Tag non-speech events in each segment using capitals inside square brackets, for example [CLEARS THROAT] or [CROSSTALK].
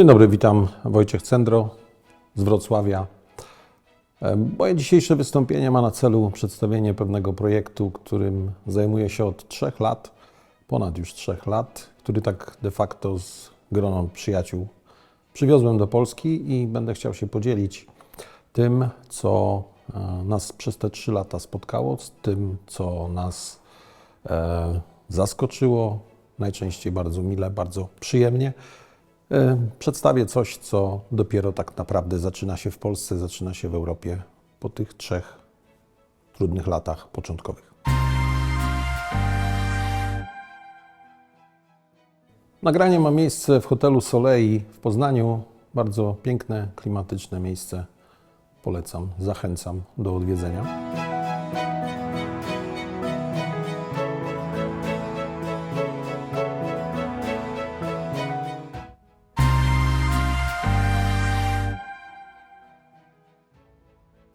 Dzień dobry, witam Wojciech Cendro z Wrocławia. E, Moje dzisiejsze wystąpienie ma na celu przedstawienie pewnego projektu, którym zajmuję się od trzech lat, ponad już trzech lat, który tak de facto z groną przyjaciół przywiozłem do Polski i będę chciał się podzielić tym, co e, nas przez te trzy lata spotkało, z tym, co nas e, zaskoczyło, najczęściej bardzo mile, bardzo przyjemnie. E, Przedstawię coś, co dopiero tak naprawdę zaczyna się w Polsce, zaczyna się w Europie po tych trzech trudnych latach początkowych. Nagranie ma miejsce w hotelu Solei w Poznaniu. Bardzo piękne, klimatyczne miejsce. Polecam, zachęcam do odwiedzenia.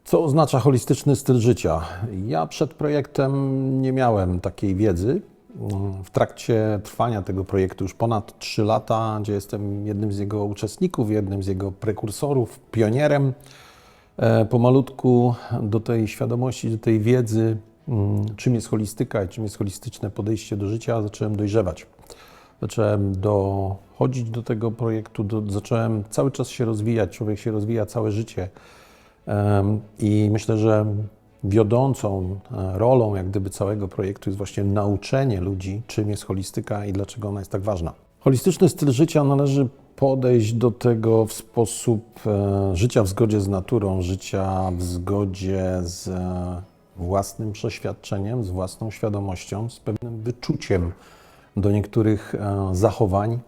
Co oznacza holistyczny styl życia? Ja przed projektem nie miałem takiej wiedzy. W trakcie trwania tego projektu już ponad 3 lata, gdzie jestem jednym z jego uczestników, jednym z jego prekursorów, pionierem, e, pomalutku do tej świadomości, do tej wiedzy, mm, czym jest holistyka i czym jest holistyczne podejście do życia, zacząłem dojrzewać. Zacząłem dochodzić do tego projektu, do, zacząłem cały czas się rozwijać. Człowiek się rozwija całe życie. I myślę, że wiodącą e, rolą jak gdyby całego projektu jest właśnie nauczenie ludzi, czym jest holistyka i dlaczego ona jest tak ważna. Holistyczny styl życia należy podejść do tego w sposób e, życia w zgodzie z naturą, życia w zgodzie z e, własnym przeświadczeniem, z własną świadomością, z pewnym wyczuciem do niektórych zachowań,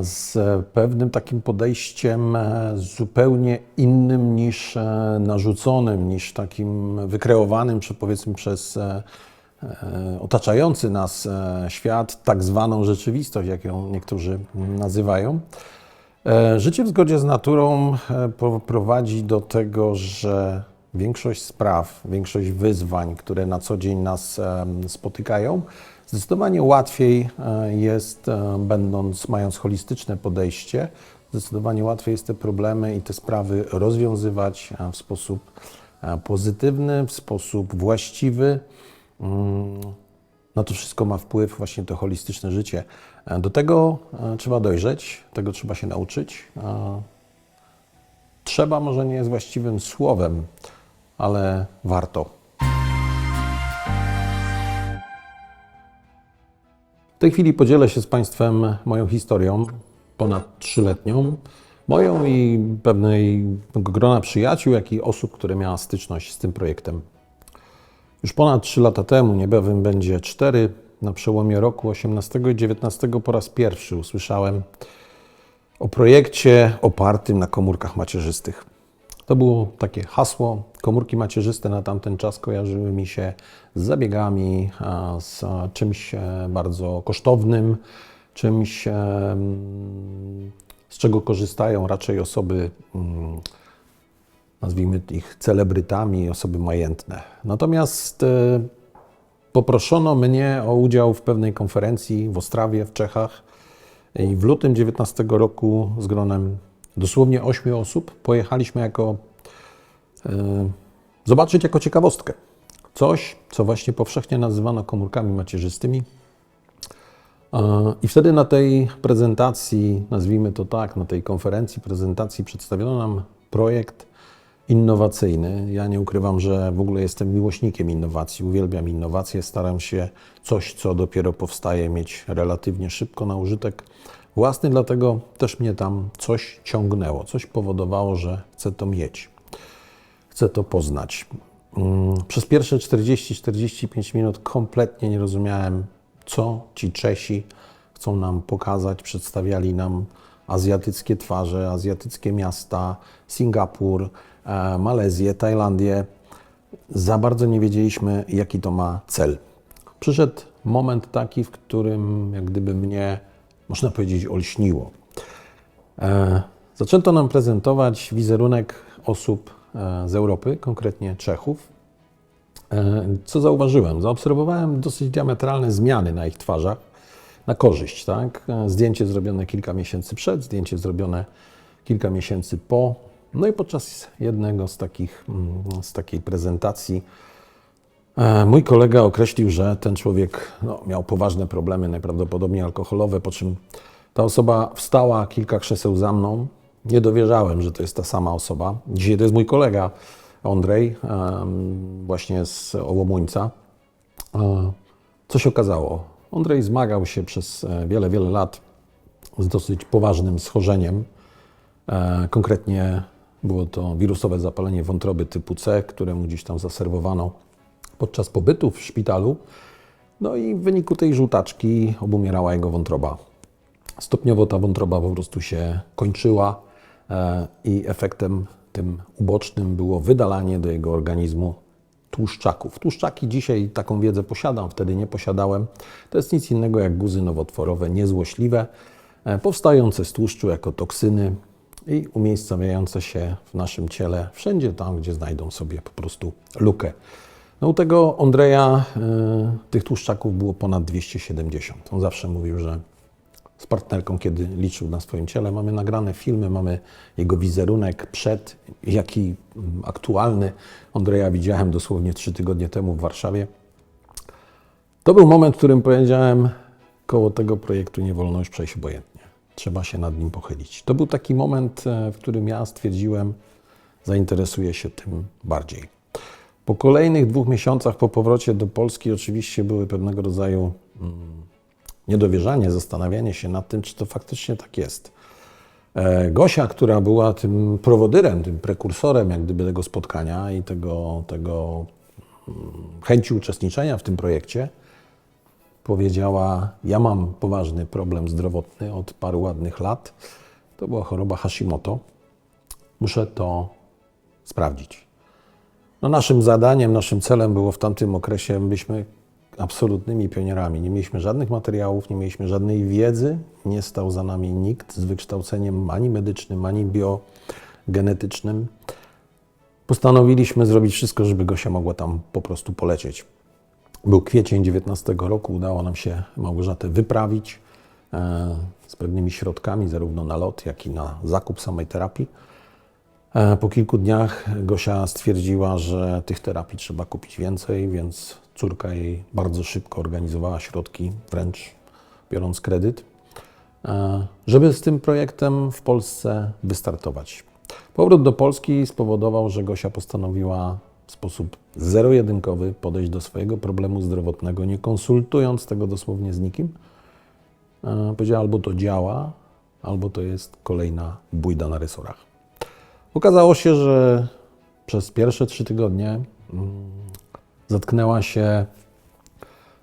z pewnym takim podejściem e, zupełnie innym niż e, narzuconym, niż takim wykreowanym, powiedzmy przez e, e, otaczający nas e, świat, tak zwaną rzeczywistość, jak ją niektórzy nazywają. E, Życie w zgodzie z naturą e, prowadzi do tego, że większość spraw, większość wyzwań, które na co dzień nas spotykają, zdecydowanie łatwiej e, jest, e, będąc, mając holistyczne podejście, zdecydowanie łatwiej jest te problemy i te sprawy rozwiązywać e, w sposób pozytywny, w sposób właściwy. Mm, na to wszystko ma wpływ właśnie to holistyczne życie. Do tego trzeba dojrzeć, tego trzeba się nauczyć. Trzeba może nie jest właściwym słowem, ale warto. W tej chwili podzielę się z Państwem moją historią, ponad trzyletnią, moją i pewnej grona przyjaciół, jak i osób, które miała styczność z tym projektem. Już ponad 3 lata temu, niebawem będzie 4, na przełomie roku 18 i 19 po raz pierwszy usłyszałem o projekcie opartym na komórkach macierzystych. To było takie hasło. Komórki macierzyste na tamten czas kojarzyły mi się z zabiegami, z czymś e, bardzo kosztownym, czymś, e, z czego korzystają raczej osoby, nazwijmy ich celebrytami, osoby majętne. Natomiast e, poproszono mnie o udział w pewnej konferencji w Ostrawie, w Czechach. I w lutym 19 roku z gronem dosłownie ośmiu osób pojechaliśmy jako e, zobaczyć jako ciekawostkę. Coś, co właśnie powszechnie nazywano komórkami macierzystymi. E, I wtedy na tej prezentacji, nazwijmy to tak, na tej konferencji, prezentacji przedstawiono nam projekt innowacyjny. Ja nie ukrywam, że w ogóle jestem miłośnikiem innowacji, uwielbiam innowacje, staram się coś, co dopiero powstaje, mieć relatywnie szybko na użytek własny, dlatego też mnie tam coś ciągnęło, coś powodowało, że chcę to mieć, chcę to poznać. Mm, Przez pierwsze 40-45 minut kompletnie nie rozumiałem, co ci Czesi chcą nam pokazać. Przedstawiali nam azjatyckie twarze, azjatyckie miasta, Singapur, e, Malezję, Tajlandię. Za bardzo nie wiedzieliśmy, jaki to ma cel. Przyszedł moment taki, w którym jak gdyby mnie, można powiedzieć, olśniło. E, Zaczęto nam prezentować wizerunek osób e, z Europy, konkretnie Czechów. E, Co zauważyłem? Zaobserwowałem dosyć diametralne zmiany na ich twarzach. na korzyść. Tak? Zdjęcie zrobione kilka miesięcy przed, zdjęcie zrobione kilka miesięcy po. No i podczas jednego z takich, mm, z takiej prezentacji mój kolega określił, że ten człowiek no, miał poważne problemy, najprawdopodobniej alkoholowe, po czym ta osoba wstała kilka krzeseł za mną. Nie dowierzałem, że to jest ta sama osoba. Dzisiaj to jest mój kolega Andrzej, właśnie z Ołomuńca. E, Co się okazało? Andrzej zmagał się przez e, wiele, wiele lat z dosyć poważnym schorzeniem. E, Konkretnie było to wirusowe zapalenie wątroby typu C, które mu gdzieś tam zaserwowano podczas pobytu w szpitalu. No i w wyniku tej żółtaczki obumierała jego wątroba. Stopniowo ta wątroba po prostu się kończyła e, i efektem tym ubocznym było wydalanie do jego organizmu tłuszczaków. Tłuszczaki dzisiaj taką wiedzę posiadam, wtedy nie posiadałem. To jest nic innego jak guzy nowotworowe, niezłośliwe, e, powstające z tłuszczu jako toksyny i umiejscowiające się w naszym ciele wszędzie tam, gdzie znajdą sobie po prostu lukę. No u tego Andrzeja y, tych tłuszczaków było ponad 270. On zawsze mówił, że z partnerką, kiedy liczył na swoim ciele, mamy nagrane filmy, mamy jego wizerunek przed, jaki mm, aktualny. Andrzeja widziałem dosłownie trzy tygodnie temu w Warszawie. To był moment, w którym powiedziałem, koło tego projektu nie wolno już przejść obojętnie. Trzeba się nad nim pochylić. To był taki moment, e, w którym ja stwierdziłem, zainteresuję się tym bardziej. Po kolejnych dwóch miesiącach po powrocie do Polski oczywiście były pewnego rodzaju mm, niedowierzanie, zastanawianie się nad tym, czy to faktycznie tak jest. E, Gosia, która była tym prowodyrem, tym prekursorem jak gdyby tego spotkania i tego, tego mm, chęci uczestniczenia w tym projekcie, powiedziała: Ja mam poważny problem zdrowotny od paru ładnych lat. To była choroba Hashimoto. Muszę to sprawdzić. No naszym zadaniem, naszym celem było w tamtym okresie, byliśmy absolutnymi pionierami. Nie mieliśmy żadnych materiałów, nie mieliśmy żadnej wiedzy, nie stał za nami nikt z wykształceniem ani medycznym, ani biogenetycznym. Postanowiliśmy zrobić wszystko, żeby Gosia mogła tam po prostu polecieć. Był kwiecień 19 roku, udało nam się Małgorzatę wyprawić e, z pewnymi środkami, zarówno na lot, jak i na zakup samej terapii. E, Po kilku dniach Gosia stwierdziła, że tych terapii trzeba kupić więcej, więc córka jej bardzo szybko organizowała środki, wręcz biorąc kredyt, e, żeby z tym projektem w Polsce wystartować. Powrót do Polski spowodował, że Gosia postanowiła w sposób zero-jedynkowy podejść do swojego problemu zdrowotnego, nie konsultując tego dosłownie z nikim. E, Powiedziała, albo to działa, albo to jest kolejna bójda na rysorach. Okazało się, że przez pierwsze trzy tygodnie mm, zetknęła się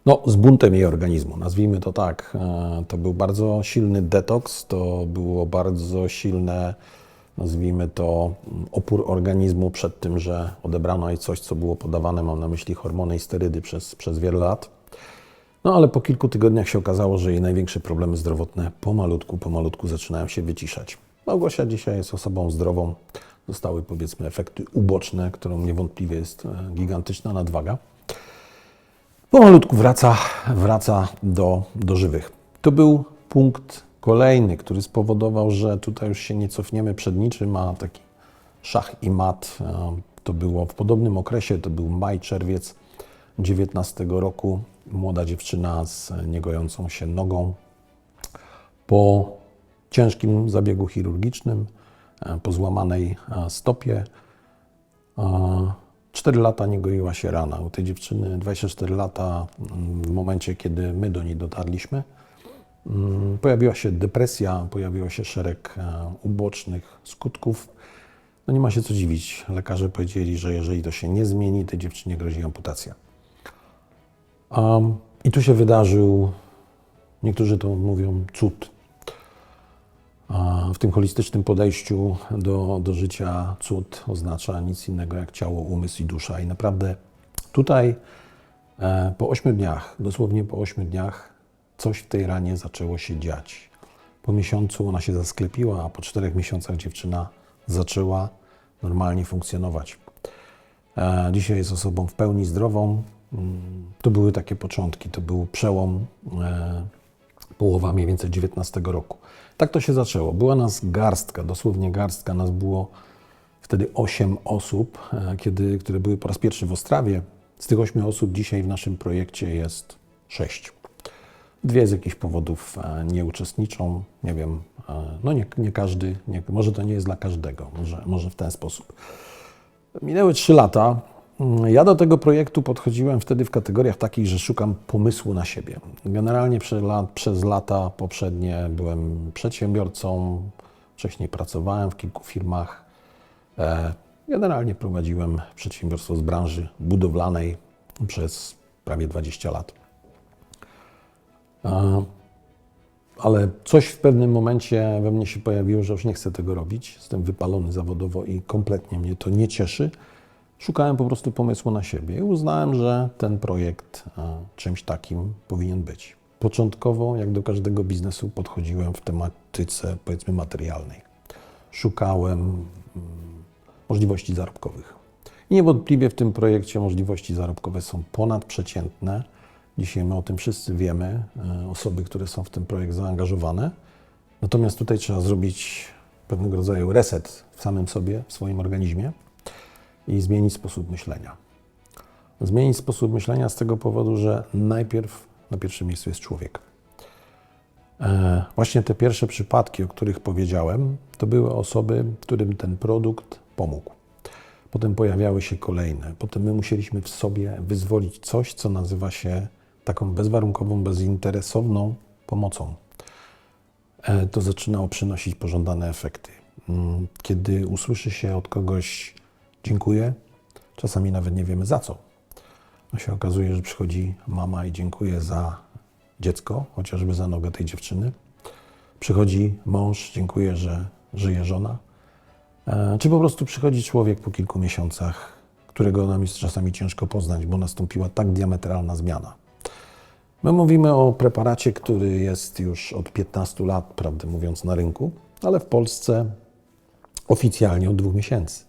no, z buntem jej organizmu, nazwijmy to tak. E, To był bardzo silny detoks, to było bardzo silne, nazwijmy to, mm, opór organizmu przed tym, że odebrano jej coś, co było podawane, mam na myśli hormony i sterydy przez, przez wiele lat. No ale po kilku tygodniach się okazało, że jej największe problemy zdrowotne pomalutku, pomalutku zaczynają się wyciszać. Małgosia dzisiaj jest osobą zdrową. Zostały powiedzmy efekty uboczne, którą niewątpliwie jest e, gigantyczna nadwaga. Pomalutku wraca, wraca do, do żywych. To był punkt kolejny, który spowodował, że tutaj już się nie cofniemy przed niczym, a taki szach i mat. e, To było w podobnym okresie, to był maj, czerwiec 19 roku. Młoda dziewczyna z niegojącą się nogą po ciężkim zabiegu chirurgicznym, e, po złamanej e, stopie. e, 4 lata nie goiła się rana. U tej dziewczyny 24 lata, mm, w momencie, kiedy my do niej dotarliśmy, mm, pojawiła się depresja, pojawiło się szereg ubocznych skutków. No nie ma się co dziwić. Lekarze powiedzieli, że jeżeli to się nie zmieni, tej dziewczynie grozi amputacja. I tu się wydarzył, niektórzy to mówią, cud. W tym holistycznym podejściu do, do życia cud oznacza nic innego jak ciało, umysł i dusza. I naprawdę tutaj e, po ośmiu dniach, dosłownie po ośmiu dniach, coś w tej ranie zaczęło się dziać. Po miesiącu ona się zasklepiła, a po czterech miesiącach dziewczyna zaczęła normalnie funkcjonować. E, Dzisiaj jest osobą w pełni zdrową. Mm, To były takie początki, to był przełom e, połowa mniej więcej 19 roku. Tak to się zaczęło. Była nas garstka, dosłownie garstka. Nas było wtedy 8 osób, e, kiedy, które były po raz pierwszy w Ostrawie. Z tych 8 osób dzisiaj w naszym projekcie jest 6. Dwie z jakichś powodów e, nie uczestniczą. Nie wiem, e, no nie, nie każdy, nie, może to nie jest dla każdego, może, może w ten sposób. Minęły 3 lata. Ja do tego projektu podchodziłem wtedy w kategoriach takich, że szukam pomysłu na siebie. Generalnie przez lata poprzednie byłem przedsiębiorcą, wcześniej pracowałem w kilku firmach. E, Generalnie prowadziłem przedsiębiorstwo z branży budowlanej przez prawie 20 lat. E, Ale coś w pewnym momencie we mnie się pojawiło, że już nie chcę tego robić. Jestem wypalony zawodowo i kompletnie mnie to nie cieszy. Szukałem po prostu pomysłu na siebie i uznałem, że ten projekt e, czymś takim powinien być. Początkowo, jak do każdego biznesu, podchodziłem w tematyce powiedzmy materialnej. Szukałem mm, możliwości zarobkowych. I niewątpliwie w tym projekcie możliwości zarobkowe są ponadprzeciętne. Dzisiaj my o tym wszyscy wiemy, e, osoby, które są w ten projekt zaangażowane. Natomiast tutaj trzeba zrobić pewnego rodzaju reset w samym sobie, w swoim organizmie i zmienić sposób myślenia. Zmienić sposób myślenia z tego powodu, że najpierw na pierwszym miejscu jest człowiek. E, Właśnie te pierwsze przypadki, o których powiedziałem, to były osoby, którym ten produkt pomógł. Potem pojawiały się kolejne. Potem my musieliśmy w sobie wyzwolić coś, co nazywa się taką bezwarunkową, bezinteresowną pomocą. E, To zaczynało przynosić pożądane efekty. Mm, Kiedy usłyszy się od kogoś dziękuję, czasami nawet nie wiemy za co. A się okazuje, że przychodzi mama i dziękuję za dziecko, chociażby za nogę tej dziewczyny. Przychodzi mąż, dziękuję, że żyje żona. E, Czy po prostu przychodzi człowiek po kilku miesiącach, którego nam jest czasami ciężko poznać, bo nastąpiła tak diametralna zmiana. My mówimy o preparacie, który jest już od 15 lat, prawdę mówiąc, na rynku, ale w Polsce oficjalnie od dwóch miesięcy.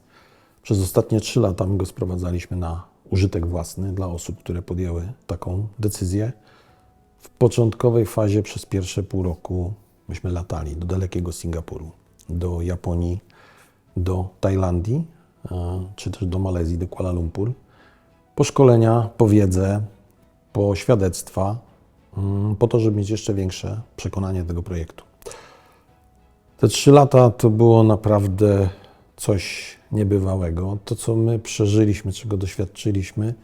Przez ostatnie 3 lata my go sprowadzaliśmy na użytek własny dla osób, które podjęły taką decyzję. W początkowej fazie przez pierwsze pół roku myśmy latali do dalekiego Singapuru, do Japonii, do Tajlandii, e, czy też do Malezji, do Kuala Lumpur. Po szkolenia, po wiedzę, po świadectwa, mm, po to, żeby mieć jeszcze większe przekonanie tego projektu. Te trzy lata to było naprawdę coś niebywałego. To, co my przeżyliśmy, czego doświadczyliśmy,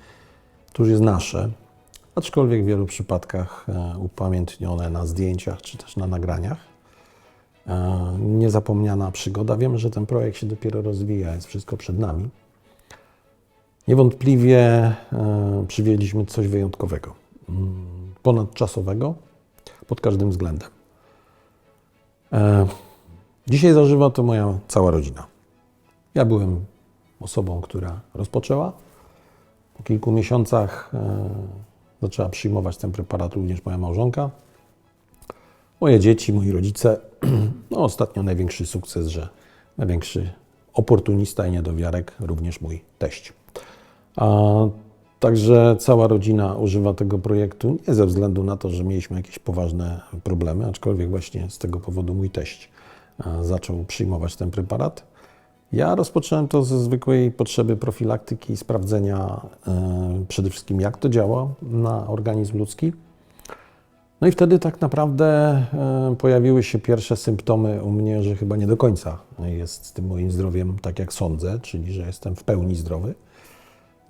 to już jest nasze, aczkolwiek w wielu przypadkach e, upamiętnione na zdjęciach czy też na nagraniach. E, Niezapomniana przygoda. Wiemy, że ten projekt się dopiero rozwija, jest wszystko przed nami. Niewątpliwie e, przywieźliśmy coś wyjątkowego, mm, ponadczasowego pod każdym względem. Dzisiaj zażywa to moja cała rodzina. Ja byłem osobą, która rozpoczęła. Po kilku miesiącach e, zaczęła przyjmować ten preparat również moja małżonka. Moje dzieci, moi rodzice. [CLEARS THROAT] No, ostatnio największy sukces, że największy oportunista i niedowiarek, również mój teść. A, także cała rodzina używa tego projektu nie ze względu na to, że mieliśmy jakieś poważne problemy, aczkolwiek właśnie z tego powodu mój teść a, zaczął przyjmować ten preparat. Ja rozpocząłem to ze zwykłej potrzeby profilaktyki i sprawdzenia e, przede wszystkim, jak to działa na organizm ludzki. No i wtedy tak naprawdę e, pojawiły się pierwsze symptomy u mnie, że chyba nie do końca jest z tym moim zdrowiem tak, jak sądzę, czyli że jestem w pełni zdrowy.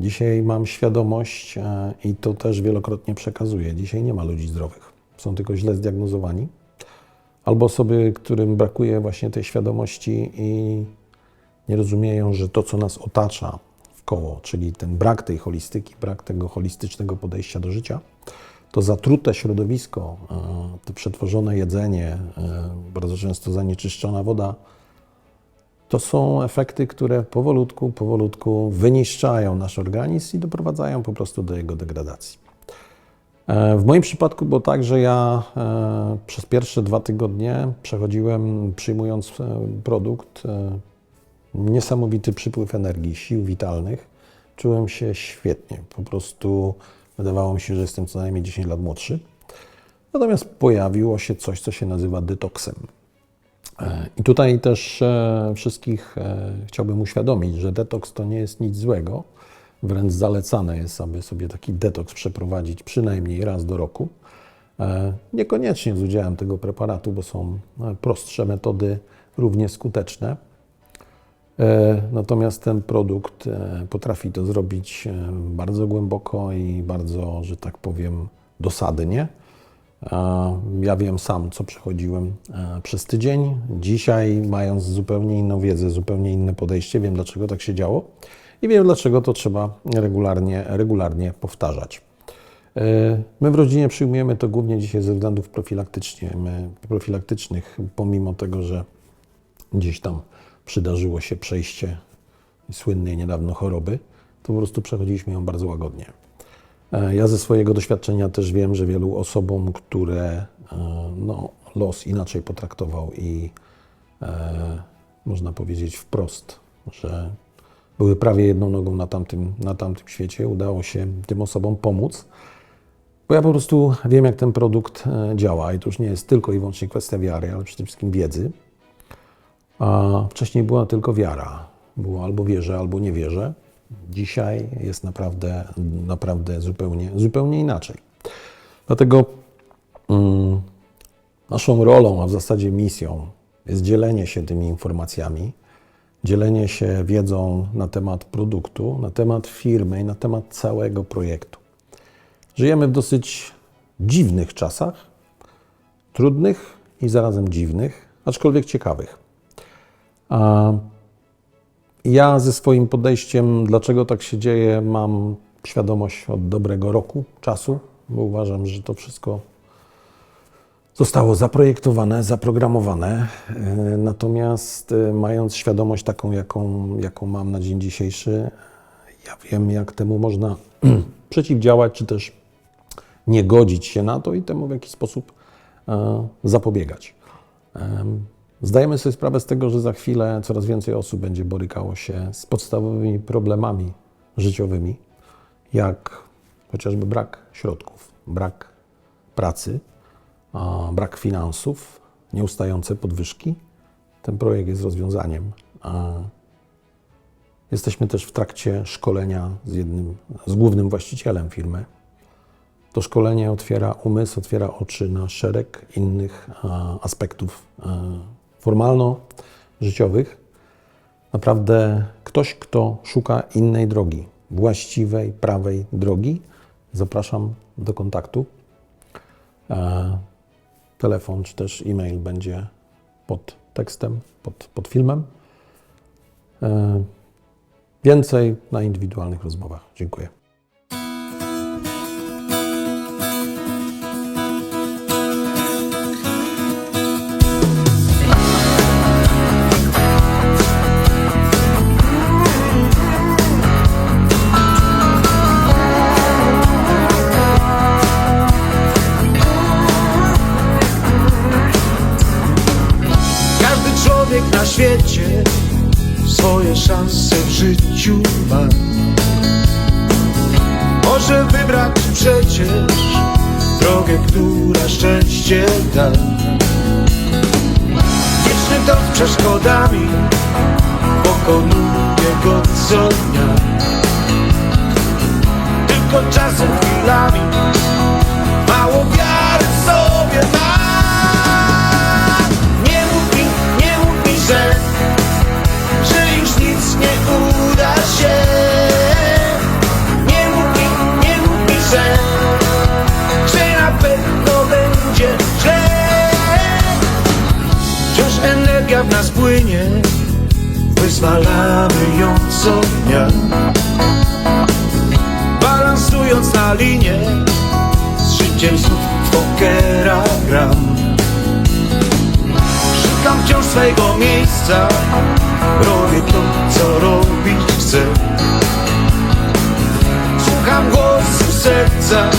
Dzisiaj mam świadomość e, i to też wielokrotnie przekazuję. Dzisiaj nie ma ludzi zdrowych. Są tylko źle zdiagnozowani. Albo osoby, którym brakuje właśnie tej świadomości i nie rozumieją, że to, co nas otacza w koło, czyli ten brak tej holistyki, brak tego holistycznego podejścia do życia, to zatrute środowisko, e, to przetworzone jedzenie, e, bardzo często zanieczyszczona woda, to są efekty, które powolutku, powolutku wyniszczają nasz organizm i doprowadzają po prostu do jego degradacji. E, W moim przypadku było tak, że ja przez pierwsze dwa tygodnie przechodziłem, przyjmując produkt, niesamowity przypływ energii, sił witalnych. Czułem się świetnie. Po prostu wydawało mi się, że jestem co najmniej 10 lat młodszy. Natomiast pojawiło się coś, co się nazywa detoksem. E, I tutaj też e, wszystkich e, chciałbym uświadomić, że detoks to nie jest nic złego. Wręcz zalecane jest, aby sobie taki detoks przeprowadzić przynajmniej raz do roku. Niekoniecznie z udziałem tego preparatu, bo są prostsze metody równie skuteczne. E, Natomiast ten produkt e, potrafi to zrobić e, bardzo głęboko i bardzo, że tak powiem, dosadnie. Ja wiem sam, co przechodziłem przez tydzień. Dzisiaj, mając zupełnie inną wiedzę, zupełnie inne podejście, wiem, dlaczego tak się działo i wiem, dlaczego to trzeba regularnie, regularnie powtarzać. My w rodzinie przyjmujemy to głównie dzisiaj ze względów profilaktycznych, pomimo tego, że gdzieś tam przydarzyło się przejście słynnej niedawno choroby, to po prostu przechodziliśmy ją bardzo łagodnie. E, Ja ze swojego doświadczenia też wiem, że wielu osobom, które e, no, los inaczej potraktował i e, można powiedzieć wprost, że były prawie jedną nogą na tamtym, na tamtym świecie, udało się tym osobom pomóc. Bo ja po prostu wiem, jak ten produkt e, działa i to już nie jest tylko i wyłącznie kwestia wiary, ale przede wszystkim wiedzy. A wcześniej była tylko wiara. Było albo wierzę, albo nie wierzę. Dzisiaj jest naprawdę, naprawdę zupełnie, zupełnie inaczej. Dlatego mm, naszą rolą, a w zasadzie misją, jest dzielenie się tymi informacjami, dzielenie się wiedzą na temat produktu, na temat firmy i na temat całego projektu. Żyjemy w dosyć dziwnych czasach, trudnych i zarazem dziwnych, aczkolwiek ciekawych. Ja ze swoim podejściem, dlaczego tak się dzieje, mam świadomość od dobrego roku czasu, bo uważam, że to wszystko zostało zaprojektowane, zaprogramowane. E, Natomiast e, mając świadomość taką, jaką, jaką mam na dzień dzisiejszy, ja wiem, jak temu można [CLEARS THROAT] przeciwdziałać, czy też nie godzić się na to i temu w jakiś sposób e, zapobiegać. Em, Zdajemy sobie sprawę z tego, że za chwilę coraz więcej osób będzie borykało się z podstawowymi problemami życiowymi, jak chociażby brak środków, brak pracy, brak finansów, nieustające podwyżki. Ten projekt jest rozwiązaniem. Jesteśmy też w trakcie szkolenia z jednym, z głównym właścicielem firmy. To szkolenie otwiera umysł, otwiera oczy na szereg innych aspektów formalno-życiowych. Naprawdę ktoś, kto szuka innej drogi, właściwej, prawej drogi, zapraszam do kontaktu. E, Telefon czy też e-mail będzie pod tekstem, pod, pod filmem. E, Więcej na indywidualnych rozmowach. Dziękuję. Przecież drogę, która szczęście da. Wieczny to z przeszkodami pokonuje go co dnia. Tylko czasem chwilami mało wyzwalamy ją co dnia. Balansując na linie, z życiem znów w pokera gram. Szukam wciąż swojego miejsca Robię to, co robić chcę Słucham głosu serca